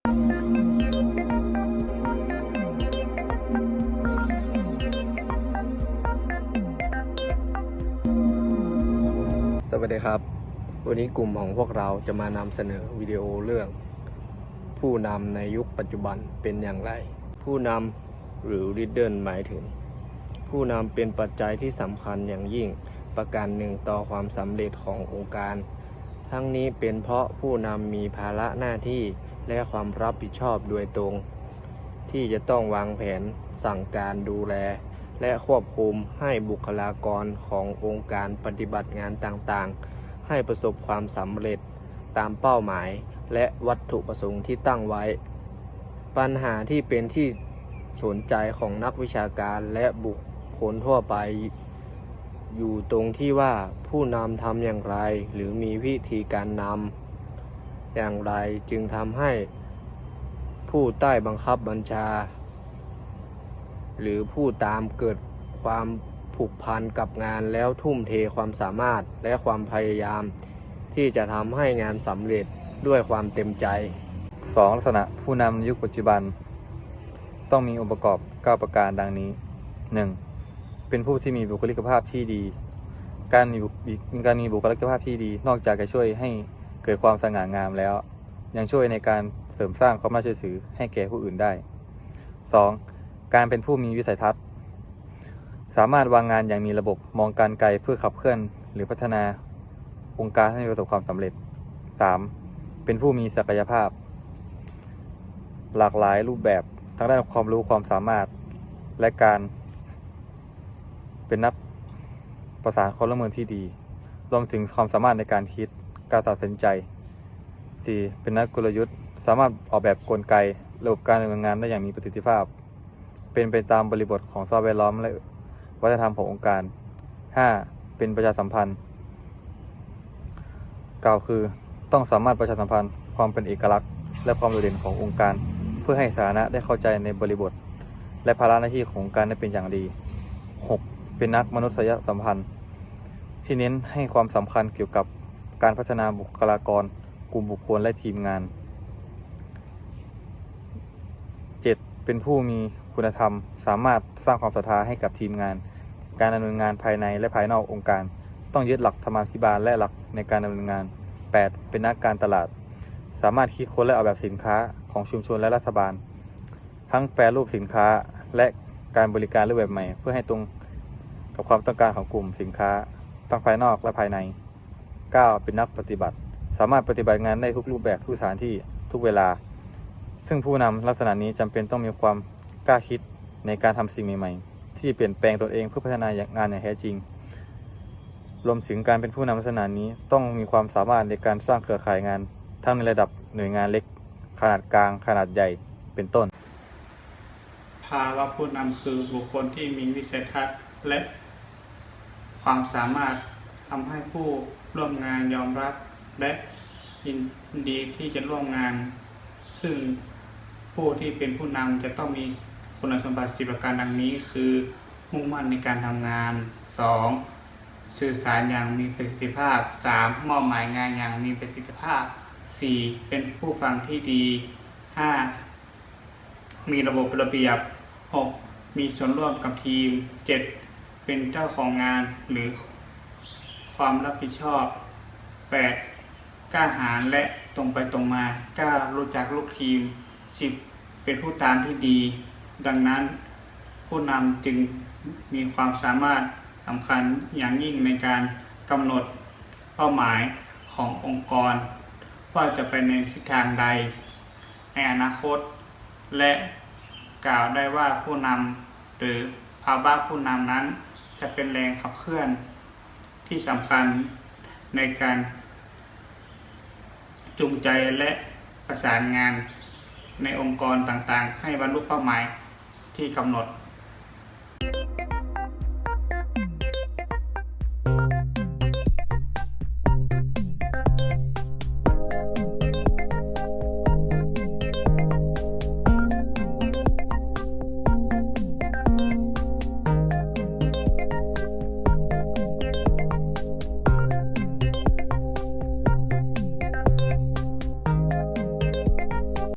สวัสดีครับ วันนี้กลุ่มของพวกเราจะมานำเสนอวิดีโอเรื่อง ผู้นำในยุคปัจจุบันเป็นอย่างไร ผู้นำหรือ leader หมายถึง ผู้นำเป็นปัจจัยที่สำคัญอย่างยิ่งประการหนึ่งต่อความสำเร็จขององค์การ ทั้งนี้เป็นเพราะผู้นำมีภาระหน้าที่ และความรับผิดชอบโดยตรง ที่จะต้องวางแผนสั่งการดูแล และควบคุมให้บุคลากรขององค์การปฏิบัติงานต่างๆ ให้ประสบความสำเร็จตามเป้าหมายและวัตถุประสงค์ที่ตั้งไว้ ปัญหาที่เป็นที่สนใจของนักวิชาการและบุคคลทั่วไป อยู่ตรงที่ว่าผู้นำทำอย่างไร หรือมีวิธีการนำ อย่างไรจึงทำให้ผู้ใต้บังคับบัญชา หรือผู้ตามเกิดความผูกพันกับงานแล้วทุ่มเทความสามารถและความพยายาม ที่จะทำให้งานสำเร็จด้วยความเต็มใจสองลักษณะผู้นำยุคปัจจุบัน ต้องมีองค์ประกอบ 9 ประการดังนี้ 1. เป็นผู้ที่มีบุคลิกภาพที่ดี การมีบุมีการมีบุคลิกภาพที่ดี นอกจากจะช่วยให้ เกิดความสง่างามแล้ว ยังช่วยในการเสริมสร้างความน่าเชื่อถือให้แก่ผู้อื่นได้ 2. การเป็นผู้มีวิสัยทัศน์ สามารถวางงานอย่างมีระบบมองการไกลเพื่อขับเคลื่อน หรือพัฒนาองค์การให้ประสบความสำเร็จ 3. เป็นผู้มีศักยภาพ หลากหลายรูปแบบทั้งด้านความรู้ความสามารถและการเป็นนักประสานความร่วมมือที่ดี รวมถึงความสามารถในการคิด การตัดสินใจ 4. เป็นนักกลยุทธ์ สามารถออกแบบกลไกระบบการดำเนินงานได้อย่างมีประสิทธิภาพ เป็นไปตามบริบทของสภาพแวดล้อมและวัฒนธรรมขององค์การ 5. เป็นประชาสัมพันธ์ กล่าวคือต้องสามารถประชาสัมพันธ์ความเป็นเอกลักษณ์ และความโดดเด่นขององค์การ เพื่อให้สาธารณะได้เข้าใจในบริบท และภาระหน้าที่ขององค์การได้เป็นอย่างดี 6. เป็นนักมนุษยสัมพันธ์ ที่เน้นให้ความสำคัญเกี่ยวกับ การพัฒนาบุคลากร กลุ่มบุคคลและทีมงาน 7. เป็นผู้มีคุณธรรม สามารถสร้างความศรัทธาให้กับทีมงาน การดำเนินงานภายในและภายนอกองค์การ ต้องยึดหลักธรรมาภิบาลและหลักในการดำเนินงาน 8. เป็นนักการตลาด สามารถคิดค้นและออกแบบสินค้าของชุมชนและรัฐบาล ทั้งแปรรูปสินค้าและการบริการรูปแบบใหม่ เพื่อให้ตรงกับความต้องการของกลุ่มสินค้าทั้งภายนอกและภายใน 9. เป็นนักปฏิบัติ สามารถปฏิบัติงานได้ทุกรูปแบบทุกสถานที่ทุกเวลา ซึ่งผู้นำลักษณะนี้จำเป็นต้องมีความกล้าคิดในการทำสิ่งใหม่ๆ ที่เปลี่ยนแปลงตนเองเพื่อพัฒนางานอย่างแท้จริง รวมถึงการเป็นผู้นำลักษณะนี้ต้องมีความสามารถในการสร้างเครือข่ายงาน ทั้งในระดับหน่วยงานเล็ก ขนาดกลางขนาดใหญ่เป็นต้น ภาวะผู้นำคือบุคคลที่มีวิสัยทัศน์และความสามารถทำให้ผู้ ร่วมงานยอมรับและยินดีที่จะร่วมงาน ซึ่งผู้ที่เป็นผู้นำจะต้องมีคุณสมบัติสิบประการดังนี้ คือมุ่งมั่นในการทำงาน 2. สื่อสารอย่างมีประสิทธิภาพ 3. มอบหมายงานอย่างมีประสิทธิภาพ 4. เป็นผู้ฟังที่ดี 5. มีระบบระเบียบ 6. มีส่วนร่วมกับทีม 7. เป็นเจ้าของงานหรือ ความรับผิดชอบ 8. กล้าหาญและตรงไปตรงมากล้ารู้จักลูกทีม 10. เป็นผู้ตามที่ดี ดังนั้นผู้นำจึงมีความสามารถสำคัญอย่างยิ่งในการกำหนดเป้าหมายขององค์กร ว่าจะไปในทิศทางใด ในอนาคต และกล่าวได้ว่าผู้นำหรือภาวะผู้นำนั้นจะเป็นแรงขับเคลื่อน ที่สำคัญในการจูงใจและประสานงานในองค์กรต่างๆ ให้บรรลุเป้าหมายที่กำหนด